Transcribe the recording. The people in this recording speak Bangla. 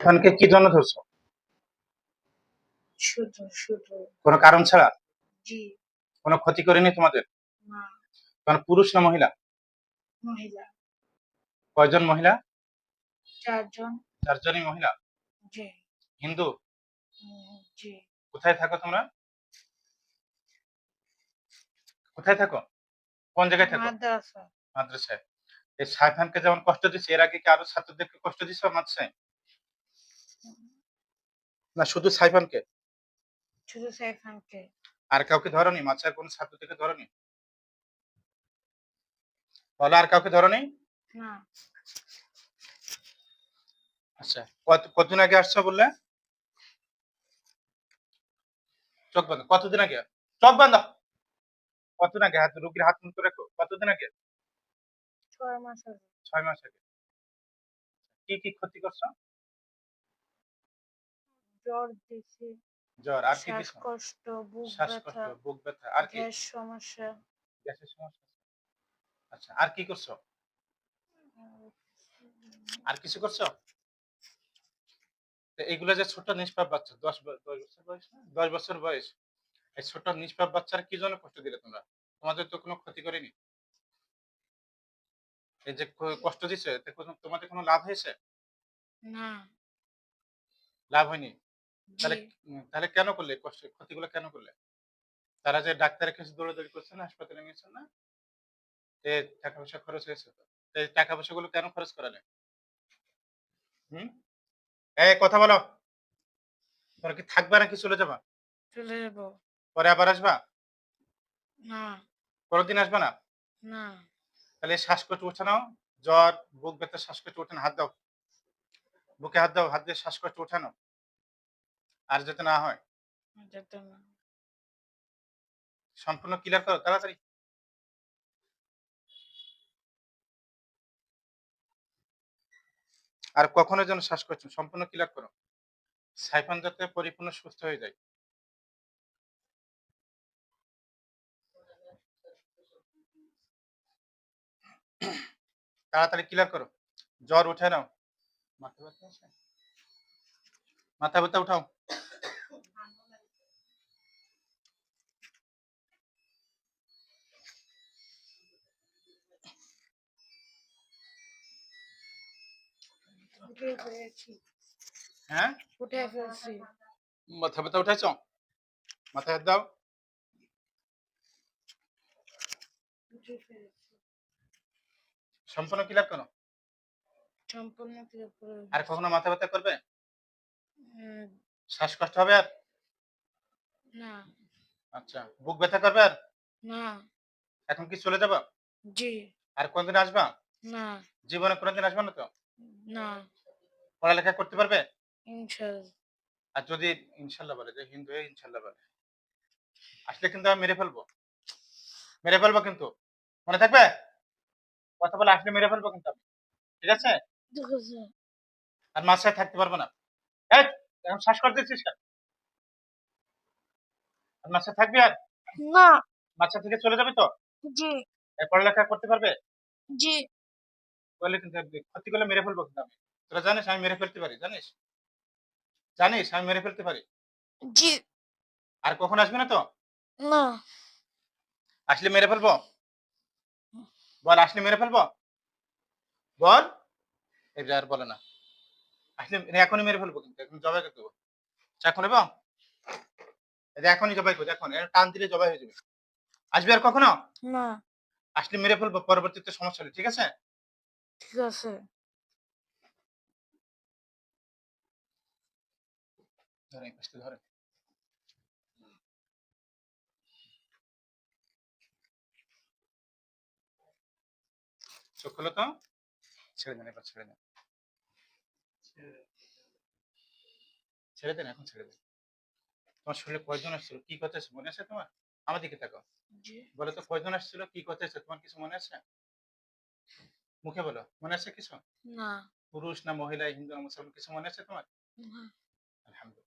সাইফানকে কি জন্য ধরছো? শুধু শুধু। কোনো কারণ ছাড়া? জি। কোনো ক্ষতি করেনি তোমাদের? না। কারণ পুরুষ না মহিলা? মহিলা। কয়জন মহিলা? চারজন। চারজনই মহিলা? জি। হিন্দু? জি। কোথায় থাকো তোমরা? কোথায় থাকো? কোন জায়গায় থাকো? মাদ্রাসা। মাদ্রাসায়। এই সাইফানকে যেমন কষ্ট দিচ্ছে এর আগে কি আরও ছাত্রদেরকে কষ্ট দিচ্ছ মাদ্রাসায় না শুধু সাইফানকে? শুধু সাইফানকে। আর কাউকে ধরনি? মাদ্রাসার কোন ছাত্রদেরকে ধরনি? বলো আর কাউকে ধরনি? না। আচ্ছা কত কতদিন আগে আসছো বললে? চোখ বন্ধ কতদিন আগে? চোখ বন্ধ! কতদিন আগে? হাত রুগীর হাত মুখ রাখো। কতদিন আগে? ছয় মাস আগে। ছয় মাস আগে। কি কি ক্ষতি করছ? জ্বর দিছে জ্বর আর কি শ্বাসকষ্ট বুক ব্যথা বুক ব্যথা আর কি? গ্যাস সমস্যা। গ্যাসের সমস্যা আচ্ছা আর কি করছ? আর কিছু করছ? তো এইগুলো যে ছোট নিষ্পাপ বাচ্চা দশ দশ বছর বয়স দশ বছর বয়স। এই ছোট নিষ্পাপ বাচ্চার কি জন্য কষ্ট দিলে তোমরা? তোমাদের তো কোনো ক্ষতি করেনি? এই যে কষ্ট দিছে তোমাদের কোনো লাভ হয়েছে? না। লাভ হয়নি? তাহলে তাহলে কেন করলে? কষ্ট ক্ষতিগুলো কেন করলে? তারা যে ডাক্তারের কাছে দৌড়াদৌড়ি করছে না হাসপাতালে নিয়েছেন না এ টাকা পয়সা খরচ হয়েছে তো এই টাকা পয়সাগুলো কেন খরচ করালে? হুম? এই কথা বলো। তোমরা কি থাকবা নাকি চলে যাবা? চলে যাব। পরে আবার আসবা? না। কোনোদিন আসবা না? না। তাহলে শ্বাসকষ্ট উঠে নাও জ্বর বুক ব্যথা শ্বাসকষ্ট উঠে না হাত দাও। বুকে হাত দাও হাত দিয়ে শ্বাসকষ্ট উঠানো আর যাতে না হয়। যেত না সম্পূর্ণ ক্লিয়ার করো তাড়াতাড়ি। আর কখনো যেন শ্বাসকষ্ট সম্পূর্ণ ক্লিয়ার করো। সাইফান যাতে পরিপূর্ণ সুস্থ হয়ে যায়। তাড়াতাড়ি ক্লিয়ার করো। জ্বর উঠে নাও। মাথা ব্যথা মাথা ব্যথা উঠাও। হ্যাঁ? উঠে ফেলছি। মাথা ব্যথা উঠাইছ মাথায় হাত দাও। সম্পূর্ণ ক্লিয়ার করো। সম্পূর্ণ ক্লিয়ার করে আর কখনো মাথা ব্যথা করবে? উম, শ্বাসকষ্ট হবে আর? না। আচ্ছা। বুক ব্যথা করবে আর? না। এখন কি চলে যাবা? জি। আর কোনদিন আসবা? না। জীবনে কোনদিন আসবা না তো? না। পড়ালেখা করতে পারবে? ইনশাল্লাহ। আর যদি ইনশাল্লাহ বলে যে হিন্দু হয়ে ইনশাল্লাহ বলে। আসলে কিন্তু আমি মেরে ফেলব। মেরে ফেলব কিন্তু। মনে থাকবে? কথা বলে আসলে মেরে ফেলব কিন্তু আমি। ঠিক আছে? আর থাকতে পারব না। এখন শ্বাস করতে দিচ্ছিস কেন? আর মাঝখানে থাকবি আর? না। মাঝখান থেকে চলে যাবে তো? জি। পড়ালেখা করতে পারবে? জি। কিন্তু ক্ষতি করলে মেরে ফেলব কিন্তু আমি। তোরা জানিস আমি মেরে ফেলতে পারি জানিস? জানিস আমি মেরে ফেলতে পারি? জি। আর কখন আসবে না তো? না। আসলে মেরে ফেলব? বল আসলে মেরে ফেলব? বল। এটা আর বলে না। আসলে এখনই মেরে ফেলব কিন্তু এখন জবাই করতে দেবো। এখন এবং এখনই জবাই করব এখন। টান দিলে জবাই হয়ে যাবে। আসবে আর কখনো? না। আসলে মেরে ফেলব পরবর্তীতে সমস্যা হলে ঠিক আছে? ঠিক আছে। চোখ খোলো তো। ছেড়ে দেন এবার ছেড়ে দেন। ছেড়ে দেন এখন ছেড়ে দেন। তোমার শরীরে কয়জন আসছিল? কি কথা মনে আছে তোমার? আমার দিকে তাকাও। বলো তো কয়জন আসছিল? কি কথা তোমার কিছু মনে আছে? মুখে বলো মনে আছে কিছু? না। পুরুষ না মহিলা হিন্দু না মুসলমান কিছু মনে আছে তোমার? আলহামদুলিল্লাহ।